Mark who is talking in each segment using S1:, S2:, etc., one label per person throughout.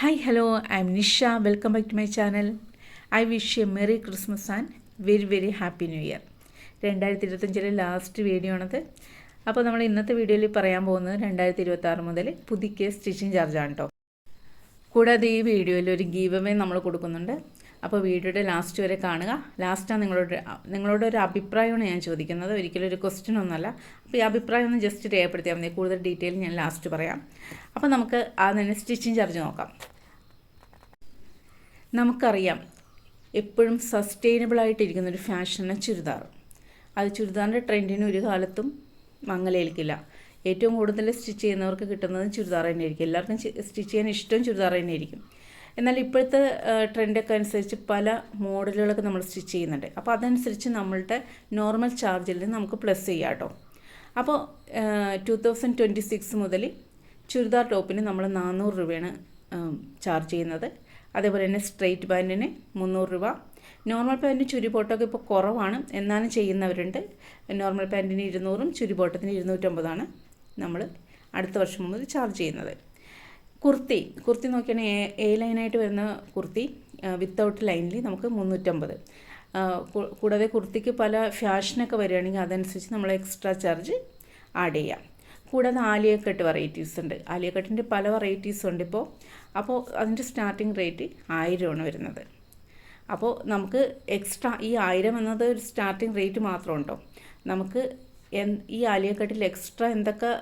S1: Hi hello I'm Nisha welcome back to my channel I wish a merry Christmas and very very happy new year രണ്ടായിരത്തി ഇരുപത്തഞ്ചിലെ last video ആണത്. അപ്പോൾ നമ്മൾ ഇന്നത്തെ വീഡിയോയിൽ പറയാൻ പോകുന്നത് രണ്ടായിരത്തി ഇരുപത്തി ആറ് മുതൽ പുതുക്കിയ സ്റ്റിച്ചിങ് ചാർജാണ് കേട്ടോ കൂടാതെ ഈ വീഡിയോയിൽ ഒരു ഗീവ് അവേ നമ്മൾ കൊടുക്കുന്നുണ്ട്. അപ്പോൾ വീഡിയോയുടെ ലാസ്റ്റ് വരെ കാണുക. ലാസ്റ്റാണ് നിങ്ങളോട് നിങ്ങളോട് ഒരു അഭിപ്രായമാണ് ഞാൻ ചോദിക്കുന്നത്. ഒരിക്കലും ഒരു ക്വസ്റ്റ്യൻ ഒന്നല്ല അപ്പോൾ ഈ അഭിപ്രായം ഒന്ന് ജസ്റ്റ് രേഖപ്പെടുത്തിയാൽ മതി. കൂടുതൽ ഡീറ്റെയിൽ ഞാൻ ലാസ്റ്റ് പറയാം. അപ്പോൾ നമുക്ക് അതിന് സ്റ്റിച്ചിങ് ചാർജ് നോക്കാം. നമുക്കറിയാം എപ്പോഴും സസ്റ്റൈനബിൾ ആയിട്ടിരിക്കുന്ന ഒരു ഫാഷനാണ് ചുരിദാർ. അത് ചുരിദാറിന്റെ ട്രെൻഡിന് ഒരു കാലത്തും മങ്ങലേൽക്കില്ല. ഏറ്റവും കൂടുതൽ സ്റ്റിച്ച് ചെയ്യുന്നവർക്ക് കിട്ടുന്നത് ചുരിദാർ തന്നെ ആയിരിക്കും എല്ലാവർക്കും സ്റ്റിച്ച് ചെയ്യാൻ ഇഷ്ടം ചുരിദാർ തന്നെ ആയിരിക്കും എന്നാൽ ഇപ്പോഴത്തെ ട്രെൻഡൊക്കെ അനുസരിച്ച് പല മോഡലുകളൊക്കെ നമ്മൾ സ്റ്റിച്ച് ചെയ്യുന്നുണ്ട്. അപ്പോൾ അതനുസരിച്ച് നമ്മളുടെ നോർമൽ ചാർജിൽ നമുക്ക് പ്ലസ് ചെയ്യാം കേട്ടോ. അപ്പോൾ ടു തൗസൻഡ് ട്വന്റി സിക്സ് മുതൽ ചുരിദാർ ടോപ്പിന് നമ്മൾ നാനൂറ് രൂപയാണ് ചാർജ് ചെയ്യുന്നത്. അതേപോലെ തന്നെ സ്ട്രെയിറ്റ് പാന്റിന് മുന്നൂറ് രൂപ. നോർമൽ പാന്റ് ചുരിബോട്ടൊക്കെ ഇപ്പോൾ കുറവാണ്. എന്നാലും ചെയ്യുന്നവരുണ്ട്. നോർമൽ പാന്റിന് ഇരുന്നൂറും ചുരിബോട്ടത്തിന് ഇരുന്നൂറ്റമ്പതാണ് നമ്മൾ അടുത്ത വർഷം മുതൽ ചാർജ് ചെയ്യുന്നത്. കുർത്തി കുർത്തി നോക്കിയാണെങ്കിൽ എ ലൈനായിട്ട് വരുന്ന കുർത്തി വിത്തൗട്ട് ലൈനിൽ നമുക്ക് മുന്നൂറ്റമ്പത്. കൂടാതെ കുർത്തിക്ക് പല ഫാഷനൊക്കെ വരികയാണെങ്കിൽ അതനുസരിച്ച് നമ്മൾ എക്സ്ട്രാ ചാർജ് ആഡ് ചെയ്യാം. കൂടാതെ ആലിയക്കട്ട് വെറൈറ്റീസ് ഉണ്ട്. ആലിയക്കട്ടിന്റെ പല വെറൈറ്റീസ് ഉണ്ട് ഇപ്പോൾ. അപ്പോൾ അതിന്റെ സ്റ്റാർട്ടിങ് റേറ്റ് ആയിരമാണ് വരുന്നത്. അപ്പോൾ നമുക്ക് എക്സ്ട്രാ ഈ ആയിരം എന്നത് ഒരു സ്റ്റാർട്ടിങ് റേറ്റ് മാത്രമുണ്ടോ നമുക്ക് ഈ ആലിയക്കട്ടിൽ എക്സ്ട്രാ എന്തൊക്കെ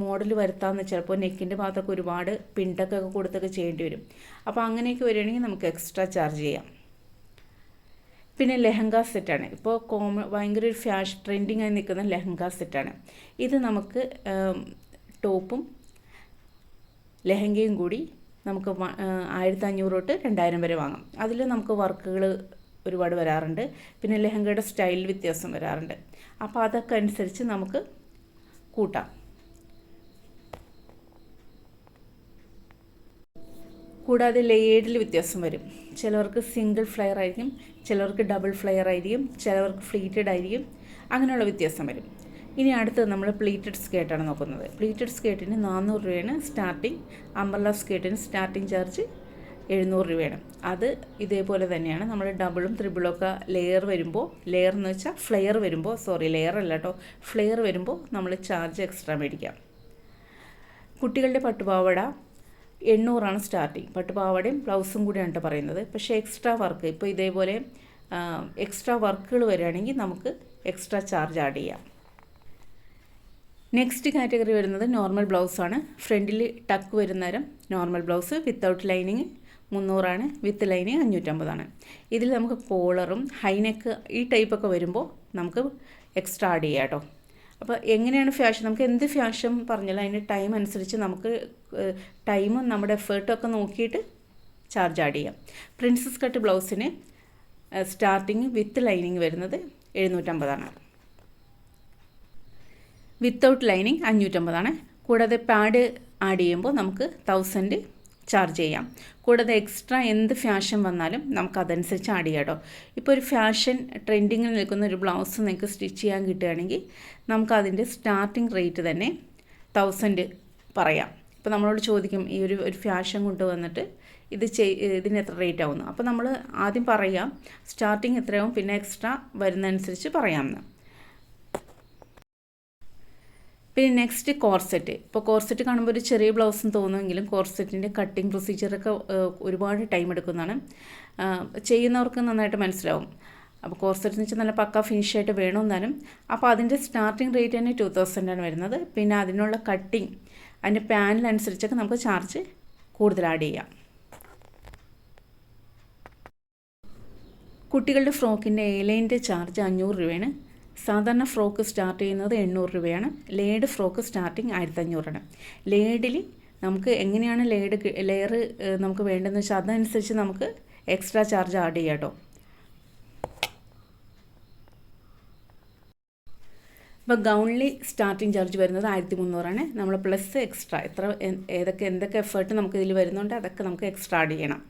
S1: മോഡൽ വരുത്താമെന്ന് ചിലപ്പോൾ നെക്കിന്റെ ഭാഗത്തൊക്കെ ഒരുപാട് പിണ്ടൊക്കെ കൊടുത്തൊക്കെ ചെയ്യേണ്ടി വരും. അപ്പോൾ അങ്ങനെയൊക്കെ വരികയാണെങ്കിൽ നമുക്ക് എക്സ്ട്രാ ചാർജ് ചെയ്യാം. പിന്നെ ലെഹങ്ക സെറ്റാണ് ഇപ്പോൾ കോമ ഭയങ്കര ഒരു ഫാഷൻ ട്രെൻഡിങ് ആയി നിൽക്കുന്ന ലെഹങ്ക സെറ്റാണ് ഇത് നമുക്ക് ടോപ്പും ലെഹങ്കയും കൂടി നമുക്ക് ആയിരത്തി അഞ്ഞൂറ് തൊട്ട് രണ്ടായിരം വരെ വാങ്ങാം. അതിൽ നമുക്ക് വർക്കുകൾ ഒരുപാട് വരാറുണ്ട്. പിന്നെ ലെഹങ്കയുടെ സ്റ്റൈൽ വ്യത്യാസം വരാറുണ്ട്. അപ്പോൾ അതൊക്കെ അനുസരിച്ച് നമുക്ക് കൂട്ടാം. കൂടാതെ ലേഡിൽ വ്യത്യാസം വരും. ചിലവർക്ക് സിംഗിൾ ഫ്ലെയർ ആയിരിക്കും ചിലവർക്ക് ഡബിൾ ഫ്ലെയർ ആയിരിക്കും ചിലവർക്ക് ഫ്ലീറ്റഡ് ആയിരിക്കും. അങ്ങനെയുള്ള വ്യത്യാസം വരും. ഇനി അടുത്തത് നമ്മൾ പ്ലീറ്റഡ് സ്കേർട്ടാണ് നോക്കുന്നത്. പ്ലീറ്റഡ് സ്കേർട്ടിന് നാനൂറ് രൂപയാണ് സ്റ്റാർട്ടിങ് അമ്പർല സ്കേർട്ടിന് സ്റ്റാർട്ടിങ് ചാർജ് എഴുന്നൂറ് രൂപയാണ്. അത് ഇതേപോലെ തന്നെയാണ്. നമ്മൾ ഡബിളും ത്രിബിളും ഒക്കെ ലെയർ വരുമ്പോൾ ലെയർ എന്ന് വെച്ചാൽ ഫ്ലെയർ വരുമ്പോൾ സോറി ലെയർ അല്ല കേട്ടോ ഫ്ലെയർ വരുമ്പോൾ നമ്മൾ ചാർജ് എക്സ്ട്രാ മേടിക്കാം. കുട്ടികളുടെ പട്ടുപാവട എണ്ണൂറാണ് സ്റ്റാർട്ടിങ് പട്ടുപാവാടയും ബ്ലൗസും കൂടിയാണ് പറയുന്നത്. പക്ഷേ എക്സ്ട്രാ വർക്ക് ഇപ്പോൾ ഇതേപോലെ എക്സ്ട്രാ വർക്കുകൾ വരികയാണെങ്കിൽ നമുക്ക് എക്സ്ട്രാ ചാർജ് ആഡ് ചെയ്യാം. നെക്സ്റ്റ് കാറ്റഗറി വരുന്നത് നോർമൽ ബ്ലൗസാണ് ഫ്രണ്ടിൽ ടക്ക് വരുന്നേരം നോർമൽ ബ്ലൗസ് വിത്തൗട്ട് ലൈനിങ് മുന്നൂറാണ്. വിത്ത് ലൈനിങ് അഞ്ഞൂറ്റമ്പതാണ്. ഇതിൽ നമുക്ക് കോളറും ഹൈനെക്ക് ഈ ടൈപ്പൊക്കെ വരുമ്പോൾ നമുക്ക് എക്സ്ട്രാ ആഡ് ചെയ്യാം കേട്ടോ അപ്പോൾ എങ്ങനെയാണ് ഫാഷൻ നമുക്ക് എന്ത് ഫാഷൻ പറഞ്ഞാലും അതിന്റെ ടൈം അനുസരിച്ച് നമുക്ക് ടൈമും നമ്മുടെ എഫേർട്ടും ഒക്കെ നോക്കിയിട്ട് ചാർജ് ആഡ് ചെയ്യാം. പ്രിൻസസ് കട്ട് ബ്ലൗസിന് സ്റ്റാർട്ടിങ് വിത്ത് ലൈനിങ് വരുന്നത് എഴുന്നൂറ്റമ്പതാണ്. Without lining അഞ്ഞൂറ്റമ്പതാണ്. കൂടാതെ പാഡ് ആഡ് ചെയ്യുമ്പോൾ നമുക്ക് തൗസൻഡ് ചാർജ് ചെയ്യാം. കൂടാതെ എക്സ്ട്രാ എന്ത് ഫാഷൻ വന്നാലും നമുക്ക് അതനുസരിച്ച് ആഡ് ചെയ്യാം കേട്ടോ ഇപ്പോൾ ഒരു ഫാഷൻ ട്രെൻഡിങ്ങിൽ നിൽക്കുന്ന ഒരു ബ്ലൗസ് നിങ്ങൾക്ക് സ്റ്റിച്ച് ചെയ്യാൻ കിട്ടുകയാണെങ്കിൽ നമുക്ക് അതിന്റെ സ്റ്റാർട്ടിംഗ് റേറ്റ് തന്നെ തൗസൻഡ് പറയാം. ഇപ്പോൾ നമ്മളോട് ചോദിക്കും ഈ ഒരു ഒരു ഫാഷൻ കൊണ്ടുവന്നിട്ട് ഇത് ചെയ് ഇതിന് എത്ര റേറ്റ് ആവുന്നു? അപ്പോൾ നമ്മൾ ആദ്യം പറയാം സ്റ്റാർട്ടിങ് എത്രയാവും പിന്നെ എക്സ്ട്രാ വരുന്നതനുസരിച്ച് പറയാമെന്ന് പിന്നെ നെക്സ്റ്റ് കോർസെറ്റ് ഇപ്പോൾ കോർസെറ്റ് കാണുമ്പോൾ ഒരു ചെറിയ ബ്ലൗസും തോന്നുമെങ്കിലും കോർസെറ്റിന്റെ കട്ടിങ് പ്രൊസീജിയറൊക്കെ ഒരുപാട് ടൈം എടുക്കുന്നതാണ്. ചെയ്യുന്നവർക്ക് നന്നായിട്ട് മനസ്സിലാവും. അപ്പോൾ കോർസെറ്റ് എന്ന് വെച്ചാൽ നല്ല പക്ക ഫിനിഷ് ആയിട്ട് വേണമെന്നാലും അപ്പോൾ അതിന്റെ സ്റ്റാർട്ടിങ് റേറ്റ് തന്നെ ടു തൗസൻഡാണ് വരുന്നത്. പിന്നെ അതിനുള്ള കട്ടിങ് അതിന്റെ പാനലനുസരിച്ചൊക്കെ നമുക്ക് ചാർജ് കൂടുതൽ ആഡ് ചെയ്യാം. കുട്ടികളുടെ ഫ്രോക്കിന്റെ എലൈന്റെ ചാർജ് അഞ്ഞൂറ് രൂപയാണ്. സാധാരണ ഫ്രോക്ക് സ്റ്റാർട്ട് ചെയ്യുന്നത് എണ്ണൂറ് രൂപയാണ്. ലേഡ് ഫ്രോക്ക് സ്റ്റാർട്ടിങ് ആയിരത്തഞ്ഞൂറാണ്. ലേഡിൽ നമുക്ക് എങ്ങനെയാണ് ലേഡ് ലെയർ നമുക്ക് വേണ്ടതെന്ന് വെച്ചാൽ അതനുസരിച്ച് നമുക്ക് എക്സ്ട്രാ ചാർജ് ആഡ് ചെയ്യാം കേട്ടോ. ഇപ്പോൾ ഗൗണിലി സ്റ്റാർട്ടിങ് ചാർജ് വരുന്നത് ആയിരത്തി മുന്നൂറാണ് നമ്മൾ പ്ലസ് എക്സ്ട്രാ എത്ര ഏതൊക്കെ എന്തൊക്കെ എഫേർട്ട് നമുക്ക് ഇതിൽ വരുന്നുണ്ട് അതൊക്കെ നമുക്ക് എക്സ്ട്രാ ആഡ് ചെയ്യണം.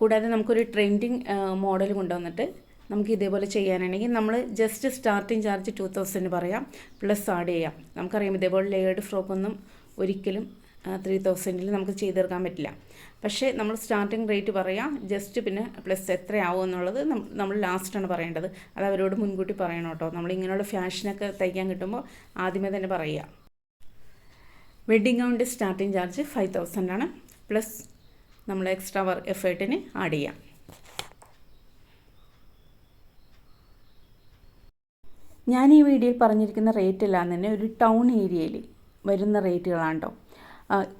S1: കൂടാതെ നമുക്കൊരു ട്രെൻഡിങ് മോഡൽ കൊണ്ടുവന്നിട്ട് നമുക്ക് ഇതേപോലെ ചെയ്യാനാണെങ്കിൽ നമ്മൾ just starting charge two thousand പറയാം പ്ലസ് ആഡ് ചെയ്യാം. നമുക്കറിയാം ഇതേപോലെ ലേയേർഡ് ഫ്രോക്കൊന്നും ഒരിക്കലും ത്രീ തൗസൻഡിൽ നമുക്ക് ചെയ്ത് തീർക്കാൻ പറ്റില്ല. പക്ഷേ നമ്മൾ സ്റ്റാർട്ടിങ് റേറ്റ് പറയാം ജസ്റ്റ് പിന്നെ പ്ലസ് എത്രയാവും എന്നുള്ളത് നമ്മൾ ലാസ്റ്റാണ് പറയേണ്ടത്. അത് അവരോട് മുൻകൂട്ടി പറയണം കേട്ടോ. നമ്മൾ ഇങ്ങനെയുള്ള ഫാഷനൊക്കെ തയ്ക്കാൻ കിട്ടുമ്പോൾ ആദ്യമേ തന്നെ പറയുക. വെഡ്ഡിങ് ഗൗണിന്റെ സ്റ്റാർട്ടിങ് ചാർജ് ഫൈവ് തൗസൻഡാണ് പ്ലസ് നമ്മൾ എക്സ്ട്രാ വർക്ക് എഫേർട്ടിന് ആഡ് ചെയ്യാം. ഞാൻ ഈ വീഡിയോയിൽ പറഞ്ഞിരിക്കുന്ന റേറ്റ് തന്നെ ഒരു ടൗൺ ഏരിയയിൽ വരുന്ന റേറ്റുകളാണ് കേട്ടോ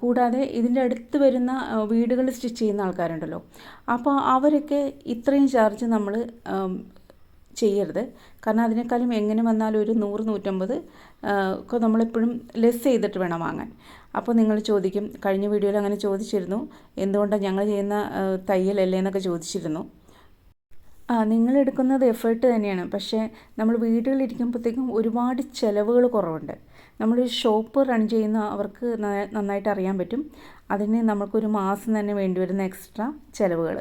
S1: കൂടാതെ ഇതിന്റെ അടുത്ത് വരുന്ന വീടുകൾ സ്റ്റിച്ച് ചെയ്യുന്ന ആൾക്കാരുണ്ടല്ലോ. അപ്പോൾ അവരൊക്കെ ഇത്രയും ചാർജ് നമ്മൾ ചെയ്യരുത്. കാരണം അതിനേക്കാളും എങ്ങനെ വന്നാലും ഒരു നൂറ് നൂറ്റമ്പത് ഒക്കെ നമ്മളെപ്പോഴും ലെസ് ചെയ്തിട്ട് വേണം വാങ്ങാൻ. അപ്പോൾ നിങ്ങൾ ചോദിക്കും കഴിഞ്ഞ വീഡിയോയിൽ അങ്ങനെ ചോദിച്ചിരുന്നു. എന്തുകൊണ്ടാണ് ഞങ്ങൾ ചെയ്യുന്ന തയ്യലല്ലേ എന്നൊക്കെ ചോദിച്ചിരുന്നു. ആ നിങ്ങൾ എടുക്കുന്നത് എഫേർട്ട് തന്നെയാണ്. പക്ഷേ നമ്മൾ വീടുകളിലിരിക്കുമ്പോഴത്തേക്കും ഒരുപാട് ചിലവുകൾ കുറവുണ്ട്. നമ്മൾ ഷോപ്പ് റൺ ചെയ്യുന്ന അവർക്ക് നന്നായിട്ട് അറിയാൻ പറ്റും. അതിന് നമുക്കൊരു മാസം തന്നെ വേണ്ടി വരുന്ന എക്സ്ട്രാ ചിലവുകൾ.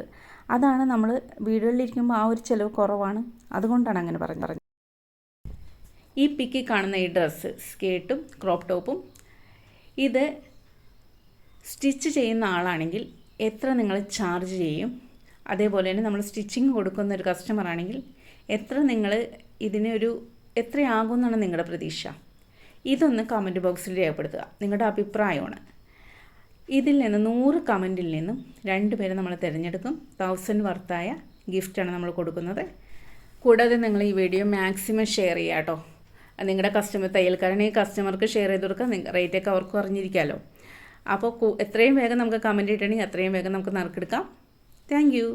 S1: അതാണ് നമ്മൾ വീടുകളിലിരിക്കുമ്പോൾ ആ ഒരു ചിലവ് കുറവാണ്. അതുകൊണ്ടാണ് അങ്ങനെ പറഞ്ഞു പറഞ്ഞത്. ഈ പിക്കി കാണുന്ന ഈ ഡ്രസ്സ് സ്കേട്ടും ക്രോപ്പ് ടോപ്പും ഇത് സ്റ്റിച്ച് ചെയ്യുന്ന ആളാണെങ്കിൽ എത്ര നിങ്ങൾ ചാർജ് ചെയ്യും? അതേപോലെ തന്നെ നമ്മൾ സ്റ്റിച്ചിങ് കൊടുക്കുന്ന ഒരു കസ്റ്റമർ ആണെങ്കിൽ എത്ര നിങ്ങൾ ഇതിനൊരു എത്രയാകും എന്നാണ് നിങ്ങളുടെ പ്രതീക്ഷ. ഇതൊന്ന് കമന്റ് ബോക്സിൽ രേഖപ്പെടുത്തുക. നിങ്ങളുടെ അഭിപ്രായമാണ്. ഇതിൽ നിന്ന് നൂറ് കമന്റിൽ നിന്നും രണ്ട് പേരെ നമ്മൾ തിരഞ്ഞെടുക്കും. തൗസൻഡ് വർത്തായ ഗിഫ്റ്റാണ് നമ്മൾ കൊടുക്കുന്നത്. കൂടാതെ നിങ്ങൾ ഈ വീഡിയോ മാക്സിമം ഷെയർ ചെയ്യുക കേട്ടോ. നിങ്ങളുടെ കസ്റ്റമർ തയ്യൽക്കാരനെ ഈ കസ്റ്റമർക്ക് ഷെയർ ചെയ്ത് കൊടുക്കുക റേറ്റൊക്കെ അവർക്കും അറിഞ്ഞിരിക്കാമല്ലോ അപ്പോൾ എത്രയും വേഗം നമുക്ക് കമന്റ് ഇട്ടുണ്ടെങ്കിൽ അത്രയും വേഗം നമുക്ക് നറുക്കെടുക്കാം. Thank you